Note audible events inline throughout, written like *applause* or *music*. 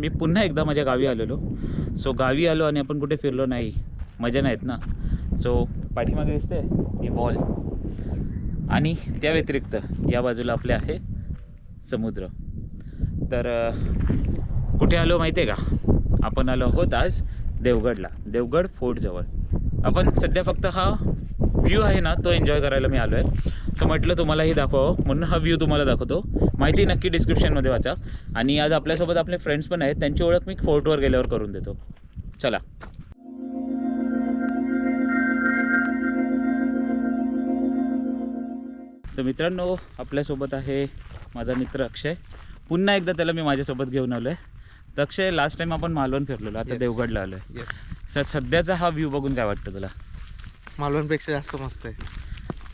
मी पुन्हा एकदा माझ्या गावी आलेलो. सो गावी आलो आणि आपण कुठे फिरलो नाही. मजा नाहीत ना. सो पाठीमागे दिसते ही वॉल आणि त्या व्यतिरिक्त या बाजूला आपले आहे समुद्र. तर कुठे आलो माहिती आहे का? आपण आलो आहोत आज देवगडला. देवगड फोर्टजवळ आपण सध्या फक्त हा व्ह्यू आहे ना तो एन्जॉय करायला मी आलो आहे सो म्हटलं तुम्हालाही दाखवावं. म्हणून हा व्ह्यू तुम्हाला दाखवतो. माहिती नक्की डिस्क्रिप्शनमध्ये वाचा. आणि आज आपल्यासोबत आपले फ्रेंड्स पण आहेत. त्यांची ओळख मी फोर्टवर गेल्यावर करून देतो. चला. तर मित्रांनो आपल्यासोबत आहे माझा मित्र अक्षय. पुन्हा एकदा त्याला मी माझ्यासोबत घेऊन आलो आहे तर अक्षय लास्ट टाइम आपण मालवण फिरलेलो. आता. देवगडला आलो आहे सध्याचा हा व्ह्यू बघून काय वाटतं तुला? मालवणपेक्षा जास्त मस्त आहे.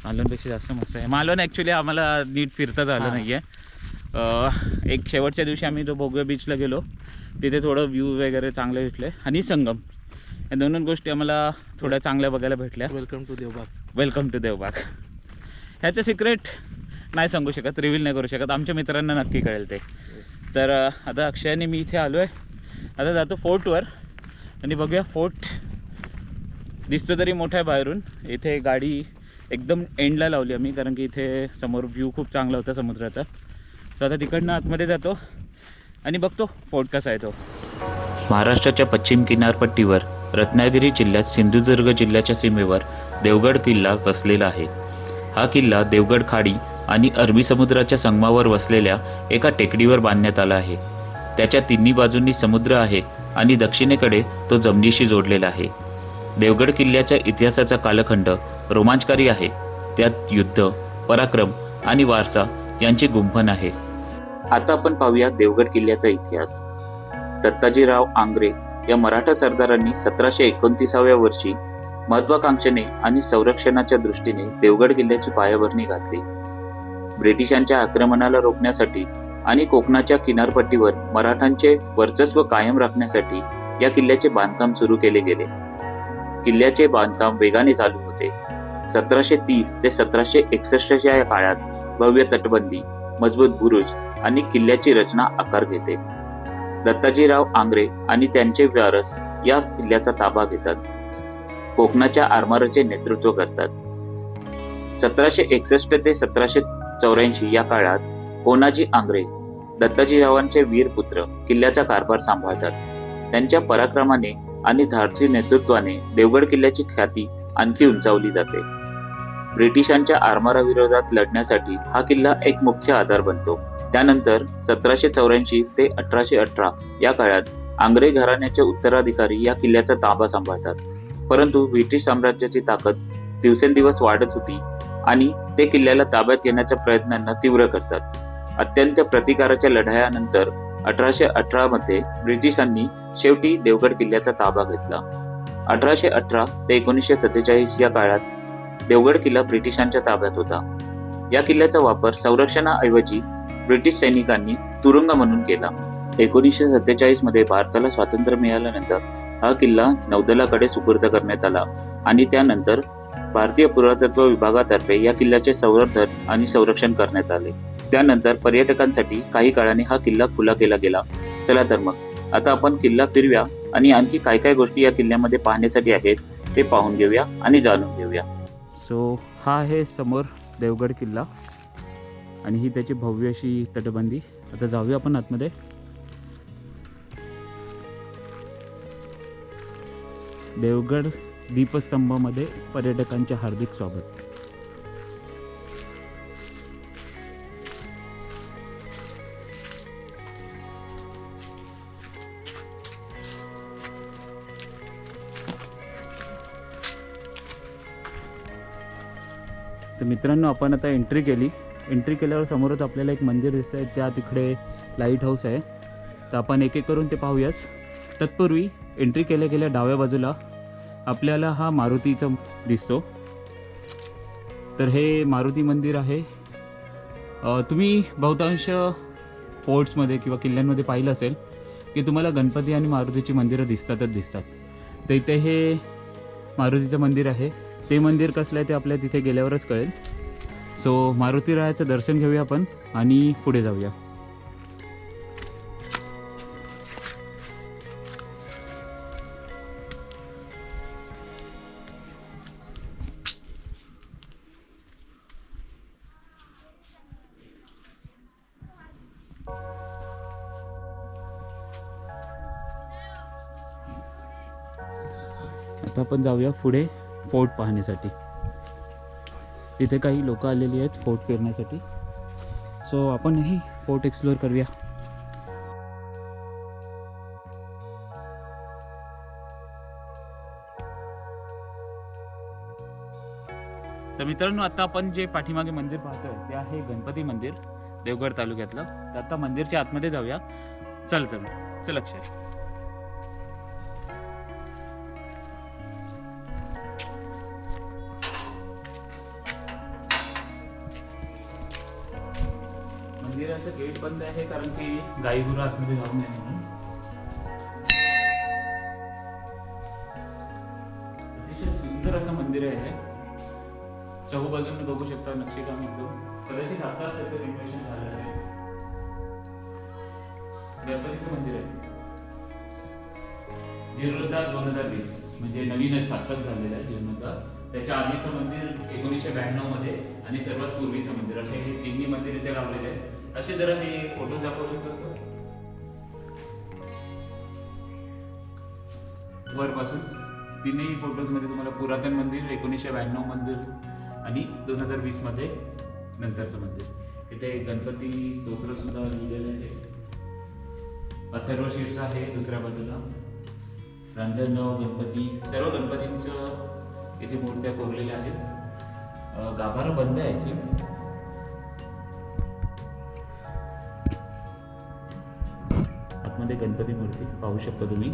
मालवणपेक्षा जास्त मस्त आहे. मालवण ॲक्च्युली आम्हाला नीट फिरताच आलं हां. नाही आहे एक शेवटच्या दिवशी आम्ही जो भोगव्या बीचला गेलो तिथे थोडं व्ह्यू वगैरे चांगले भेटले. आणि संगम. या दोन गोष्टी आम्हाला थोड्या चांगल्या बघायला भेटल्या. Welcome to Devbag. Welcome to Devbag. ह्याचं सिक्रेट नाही सांगू शकत रिव्हील नाही करू शकत. आमच्या मित्रांना नक्की कळेल ते. तर आता अक्षयाने मी इथे आलो आहे आता जातो फोर्टवर आणि बघूया फोर्ट दिसतं तरी मोठं आहे बाहेरून. इथे गाडी एकदम एंडला लावली आम्ही कारण की इथे समोर व्ह्यू खूप चांगला होता समुद्राचा. सो आता तिकडनं आतमध्ये जातो आणि बघतो पोट कसा आहे तो. महाराष्ट्राच्या पश्चिम किनारपट्टीवर रत्नागिरी जिल्ह्यात सिंधुदुर्ग जिल्ह्याच्या सीमेवर देवगड किल्ला वसलेला आहे. हा किल्ला देवगड खाडी आणि अरबी समुद्राच्या संगमावर वसलेल्या एका टेकडीवर बांधण्यात आला आहे. त्याच्या तिन्ही बाजूंनी समुद्र आहे आणि दक्षिणेकडे तो जमिनीशी जोडलेला आहे. देवगड किल्ल्याच्या इतिहासाचा कालखंड रोमांचकारी आहे. त्यात युद्ध पराक्रम आणि वारसा यांची गुंफण आहे. आता आपण पाहूया देवगड किल्ल्याचा इतिहास. दत्ताजीराव आंग्रे या मराठा सरदारांनी सतराशे एकोणतीसाव्या वर्षी महत्वाकांक्षेने आणि संरक्षणाच्या दृष्टीने देवगड किल्ल्याची पायाभरणी घातली. ब्रिटिशांच्या आक्रमणाला रोखण्यासाठी आणि कोकणाच्या किनारपट्टीवर मराठांचे वर्चस्व कायम राखण्यासाठी या किल्ल्याचे बांधकाम सुरू केले गेले. किल्ल्याचे बांधकाम वेगाने चालू होते. सतराशे तीस ते सतराशे एकसष्टच्या या काळात भव्य तटबंदी मजबूत बुरुज आणि किल्ल्याची रचना आकार घेते. दत्ताजीराव आंग्रे आणि त्यांचे वारस या किल्ल्याचा ताबा घेतात. कोकणाच्या आरमाराचे नेतृत्व करतात. सतराशे एकसष्ट ते सतराशे चौऱ्याऐंशी या काळात कोनाजी आंग्रे दत्ताजीरावांचे वीर पुत्र किल्ल्याचा कारभार सांभाळतात. त्यांच्या पराक्रमाने आणि धाडसी नेतृत्वाने देवगड किल्ल्याची ख्याती आणखी उंचावली जाते. ब्रिटिशांच्या आरमाराविरोधात लढण्यासाठी हा किल्ला एक मुख्य आधार बनतो. त्यानंतर सतराशे चौऱ्याऐंशी ते अठराशे अठरा या काळात आंग्रे घराण्याचे उत्तराधिकारी या किल्ल्याचा ताबा सांभाळतात. परंतु ब्रिटिश साम्राज्याची ताकद दिवसेंदिवस वाढत होती आणि ते किल्ल्याला ताब्यात घेण्याच्या प्रयत्नांना तीव्र करतात. अत्यंत प्रतिकाराच्या लढायानंतर अठराशे अठरा मध्ये ब्रिटिशांनी शेवटी देवगड किल्ल्याचा ताबा घेतला. अठराशे अठरा ते एकोणीसशे सत्तेचाळीस या काळात देवगड किल्ला ब्रिटिशांच्या ताब्यात होता. या किल्ल्याचा वापर संरक्षणाऐवजी ब्रिटिश सैनिकांनी तुरुंग म्हणून केला. एकोणीसशे सत्तेचाळीसमध्ये भारताला स्वातंत्र्य मिळाल्यानंतर हा किल्ला नौदलाकडे सुपूर्द करण्यात आला आणि त्यानंतर भारतीय पुरातत्व विभागातर्फे या किल्ल्याचे संवर्धन आणि संरक्षण करण्यात आले. त्यानंतर पर्यटकांसाठी काही काळाने हा किल्ला खुला केला गेला. चला तर मग आता आपण किल्ला फिरव्या आणि आणखी काय काय गोष्टी या किल्ल्यामध्ये पाहण्यासाठी आहेत ते पाहून घेऊया आणि जाणून घेऊया. सो हा आहे समोर देवगड किल्ला आणि ही त्याची भव्य अशी तटबंदी. आता जाऊया आपण आतमध्ये. देवगड दीपस्तंभामध्ये पर्यटकांचे हार्दिक स्वागत. तर मित्रांनो आपण आता एंट्री केली. एंट्री केल्यावर समोरच आपल्याला एक मंदिर दिसतं आहे त्या तिकडे लाइट हाऊस आहे. तर आपण एक एक करून ते पाहूयाच तत्पूर्वी एंट्री केल्या गेल्या डाव्या बाजूला आपल्याला हा मारुतीचा दिसतो. तर हे मारुती मंदिर आहे. तुम्ही बहुतांश फोर्ट्समध्ये किंवा किल्ल्यांमध्ये पाहिलं असेल की तुम्हाला गणपती आणि मारुतीची मंदिरं दिसतातच दिसतात. तर इथे हे मारुतीचं मंदिर आहे. ते मंदिर कसलं आहे ते आपल्या तिथे गेल्यावरच कळेल. सो मारुती रायाचं दर्शन घेऊया आपण आणि पुढे जाऊया. आपण जाऊया पुढे फोर्ट पाहण्यासाठी. तिथे काही लोक आलेली आहेत फोर्ट फिरण्यासाठी. सो आपणही फोर्ट एक्सप्लोअर करूया. तर मित्रांनो आता आपण जे पाठीमागे मंदिर पाहतोय ते आहे गणपती मंदिर देवगड तालुक्यातलं. तर आता मंदिरच्या आतमध्ये जाऊया. चल चल चल अक्षय. मंदिराचं गेट बंद आहे कारण की गाई गुरु आतमध्ये जाऊ नये म्हणून अतिशय सुंदर असं मंदिर आहे. चहूबाजून बघू शकता नक्षीकाम एकदम. कदाचित आता त्याचं रिनोव्हेशन झालं आहे गणपतीचं मंदिर आहे. जीर्णोद्धार दोन हजार वीस. म्हणजे नवीनच आत्ताच झालेलं आहे जीर्णोद्धार. त्याच्या आधीचं मंदिर एकोणीसशे ब्याण्णवमध्ये आणि सर्वात पूर्वीचं मंदिर. असे हे तिन्ही मंदिर इथे लावलेले आहेत. असे जरा हे फोटो दाखवू शकतोस का? वरपासून तिन्ही फोटोजमध्ये तुम्हाला पुरातन मंदिर एकोणीसशे ब्याण्णव मंदिर आणि दोन हजार वीसमध्ये नंतरचं मंदिर. इथे गणपती स्तोत्र सुद्धा लिहिलेलं आहे. अथर्व शीर्ष आहे दुसऱ्या बाजूला. रांजणगाव गणपती सर्व गणपतींचं इथे मूर्त्या कोरलेल्या आहेत. गाभारा बंद आहे आय आतमध्ये गणपती मूर्ती पाहू शकता तुम्ही.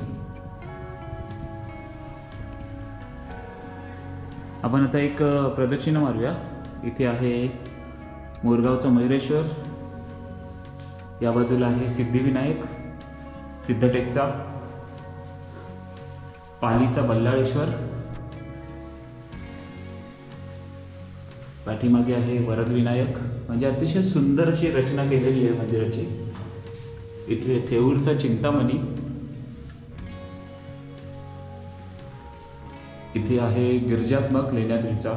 आपण आता एक प्रदक्षिणा मारूया. इथे आहे मोरगावचा मयुरेश्वर. या बाजूला आहे सिद्धिविनायक सिद्धटेकचा पालीचा बल्लाळेश्वर. पाठीमागे आहे वरदविनायक. म्हणजे अतिशय सुंदर अशी रचना केलेली आहे मंदिराची. इथे थेऊरचा चिंतामणी इथे आहे गिरजात्मक लेण्याद्रीचा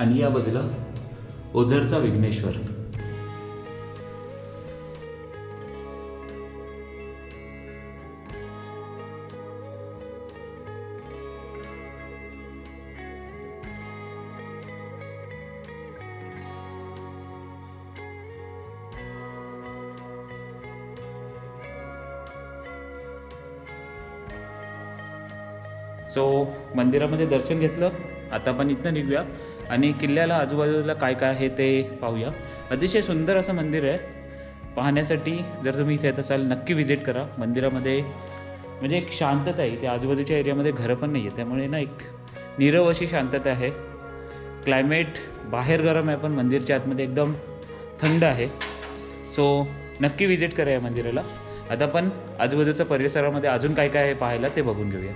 आणि या बाजूला ओझरचा विघ्नेश्वर. सो मंदिरामध्ये दर्शन घेतलं. आता आपण इथनं निघूया. आणि किल्ल्याला आजूबाजूला काय काय आहे ते पाहूया. अतिशय सुंदर असं मंदिर आहे. पाहण्यासाठी जर तुम्ही इथे येत असाल नक्की व्हिजिट करा. मंदिरामध्ये म्हणजे एक शांतता आहे. इथे आजूबाजूच्या एरियामध्ये घरं पण नाही आहे त्यामुळे ना एक नीरव अशी शांतता आहे. क्लायमेट बाहेर गरम आहे पण मंदिरच्या आतमध्ये एकदम थंड आहे. सो नक्की व्हिजिट करा या मंदिराला. आता आपण आजूबाजूच्या परिसरामध्ये अजून काय काय आहे पाहायला ते बघून घेऊया.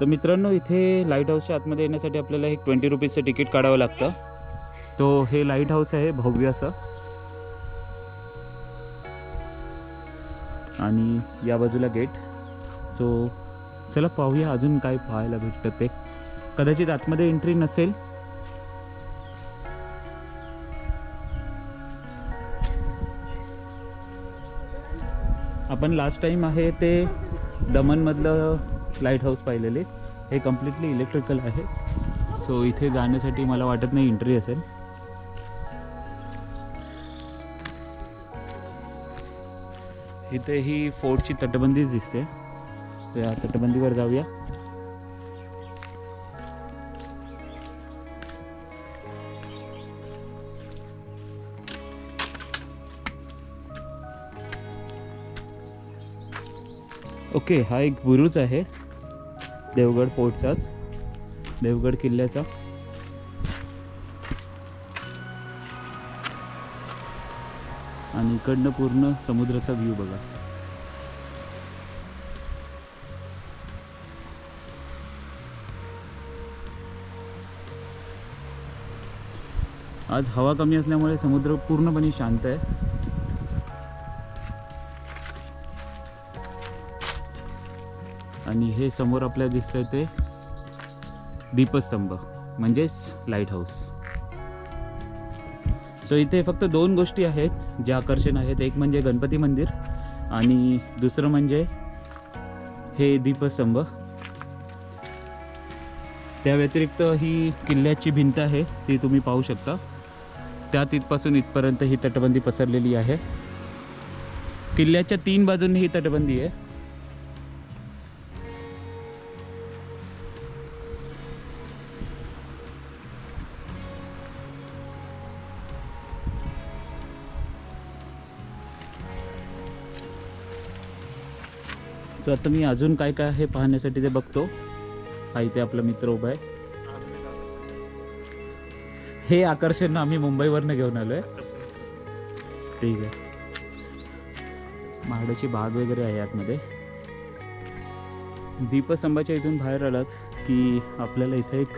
तर मित्रांनो इथे लाइट हाऊसच्या आतमध्ये येण्यासाठी आपल्याला एक ट्वेंटी रुपीजचं तिकीट काढावं लागतं. तो हे लाइट हाऊस आहे भव्य असं. आणि या बाजूला गेट सो चला पाहूया अजून काय पाहायला भेटतं ते. कदाचित आतमध्ये एंट्री नसेल. आपण लास्ट टाइम आहे ते दमनमधलं लाइट हाऊस पाहिलेले. हे कम्प्लिटली इलेक्ट्रिकल आहे. सो इथे जाण्यासाठी मला वाटत नाही एंट्री असेल. इथे ही फोर्टची तटबंदीच दिसते. या तटबंदीवर जाऊया. ओके हा एक बुरुज आहे. देवगड फोर्टचाच. देवगड किल्ल्याचा. आणि इकडनं पूर्ण समुद्राचा व्ह्यू बघा. आज हवा कमी असल्यामुळे समुद्र पूर्णपणे शांत आहे. आणि हे समोर आपल्याला दिसतंय ते दीपस्तंभ म्हणजेच लाइट हाऊस सो इथे फक्त दोन गोष्टी आहेत जे आकर्षण आहेत. एक म्हणजे गणपती मंदिर आणि दुसरं म्हणजे हे दीपस्तंभ. त्या व्यतिरिक्त ही किल्ल्याची भिंत आहे ती तुम्ही पाहू शकता. त्या तिथपासून इथपर्यंत ही तटबंदी पसरलेली आहे. किल्ल्याच्या तीन बाजूंनी ही तटबंदी आहे. सो आता मी अजून काय काय आहे पाहण्यासाठी ते बघतो. हा इथे आपला मित्र उभा आहे. हे आकर्षण आम्ही मुंबईवरनं घेऊन आलोय. ठीक आहे. महाडाची बाग वगैरे आहे आतमध्ये. दीपस्तंभाच्या इथून बाहेर आलात की आपल्याला इथे एक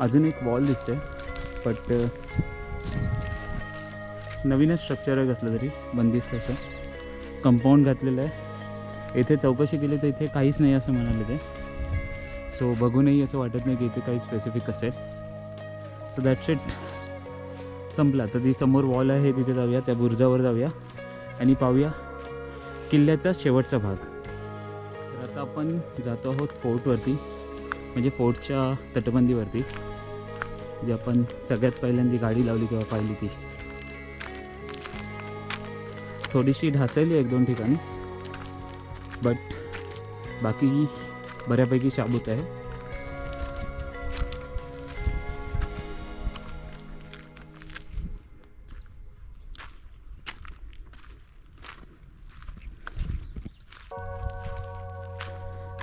अजून एक वॉल दिसते बट नवीनच स्ट्रक्चर आहे घातलं तरी बंदिस्त असं. कंपाऊंड घातलेलं आहे. इथे चौकशी केली तर इथे काहीच नाही असं म्हणाले ते. सो बघूनही असं वाटत नाही की इथे काही स्पेसिफिक असेल. सो दॅट्स इट संपला. तर जी समोर वॉल आहे तिथे जाऊया. त्या बुर्जावर जाऊया. आणि पाहूया किल्ल्याचा शेवटचा भाग. तर आता आपण जातो आहोत फोर्टवरती म्हणजे फोर्टच्या तटबंदीवरती. जी आपण सगळ्यात पहिल्यांदा गाडी लावली तेव्हा पाहिली ती. थोडीशी ढासळली एक दोन ठिकाणी. बट बाकी बऱ्यापैकी शाबूत आहे.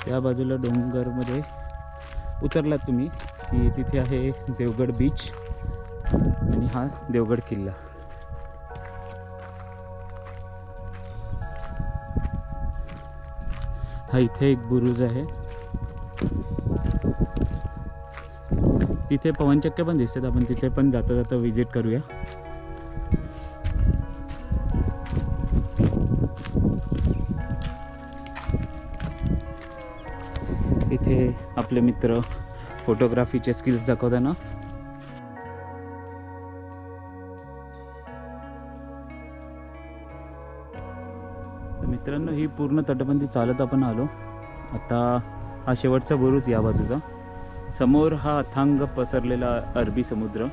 त्या बाजूला डोंगरमध्ये उतरलात तुम्ही की तिथे आहे देवगड बीच आणि हा देवगड किल्ला. हा इथे एक बुरुज आहे. तिथे पवनचक्क्या पण दिसतात. आपण तिथे पण जाता जाता विजिट करूया. इथे आपले मित्र फोटोग्राफीचे स्किल्स दाखवताना पूर्ण तटबंदी चालत आपण आलो. आता हा शेवटचा बुरुज या बाजूचा. समोर हा अथांग पसरलेला अरबी समुद्र.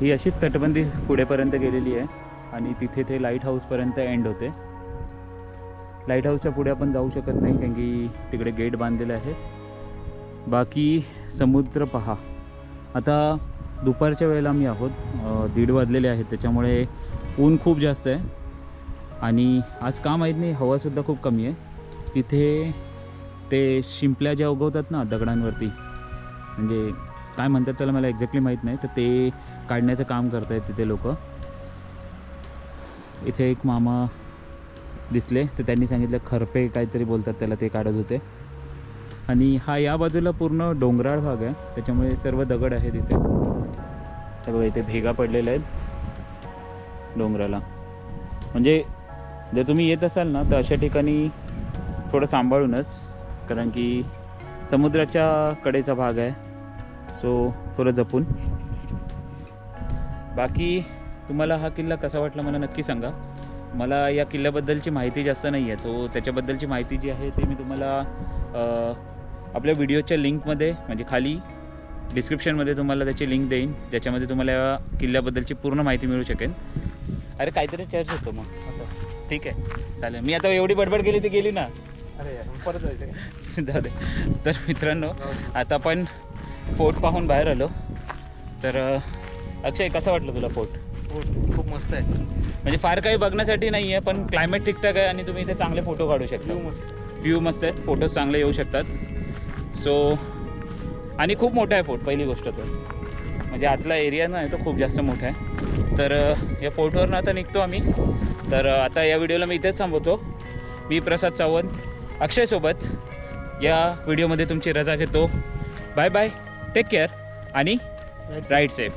ही अशीच तटबंदी पुढेपर्यंत गेलेली आहे आणि तिथे ते लाइट हाऊसपर्यंत एंड होते. लाइट हाऊसच्या पुढे आपण जाऊ शकत नाही कारण की तिकडे गेट बांधलेलं आहे. बाकी समुद्र पहा. आता दुपारच्या वेळेला आम्ही आहोत. दीड वाजलेले आहेत. त्याच्यामुळे ऊन खूप जास्त आहे. आणि आज का माहीत नाही हवासुद्धा खूप कमी आहे. तिथे ते शिंपल्या ज्या उगवतात ना दगडांवरती म्हणजे काय म्हणतात त्याला मला एक्झॅक्टली माहीत नाही तर ते काढण्याचं काम करत आहेत तिथे लोक. इथे एक मामा दिसले तर त्यांनी सांगितलं खरपे काहीतरी बोलतात त्याला ते काढत होते. आणि हा या बाजूला पूर्ण डोंगराळ भाग आहे त्याच्यामुळे सर्व दगड आहे तिथे तर बघा इथे भेगा पडलेल्या आहेत डोंगराला. म्हणजे जर तुम्ही येत असाल ना तर अशा ठिकाणी थोडं सांभाळूनच कारण की समुद्राच्या कडेचा भाग आहे. सो थोडं जपून. बाकी तुम्हाला हा किल्ला कसा वाटला मला नक्की सांगा. मला या किल्ल्याबद्दलची माहिती जास्त नाही आहे सो त्याच्याबद्दलची माहिती जी आहे ती मी तुम्हाला आपल्या व्हिडिओच्या लिंकमध्ये म्हणजे खाली डिस्क्रिप्शनमध्ये तुम्हाला त्याची लिंक देईन. ज्याच्यामध्ये तुम्हाला या किल्ल्याबद्दलची पूर्ण माहिती मिळू शकेल. अरे काहीतरी चर्च होतो मग. असं. ठीक आहे. चालेल. मी आता एवढी बडबड केली ती गेली ना. अरे परत *laughs* जाऊ दे. तर मित्रांनो आता आपण फोर्ट पाहून बाहेर आलो. तर अक्षय कसं वाटलं तुला फोर्ट हो, खूप मस्त आहे. म्हणजे फार काही बघण्यासाठी नाही आहे पण क्लायमेट ठीकठाक आहे आणि तुम्ही इथे चांगले फोटो काढू शकता. मस्त. व्ह्यू मस्त आहेत फोटोज चांगले येऊ शकतात. सो आणि खूप मोठा आहे फोर्ट पहिली गोष्ट तर. म्हणजे आतला एरिया ना आहे तो खूप जास्त मोठा आहे. तर या फोर्टवरनं आता निघतो आम्ही. तर आता या व्हिडिओला मी इथेच थांबवतो. मी प्रसाद सावंत अक्षयसोबत या व्हिडिओमध्ये तुमची रजा घेतो. बाय बाय टेक केअर आणि राईट सेफ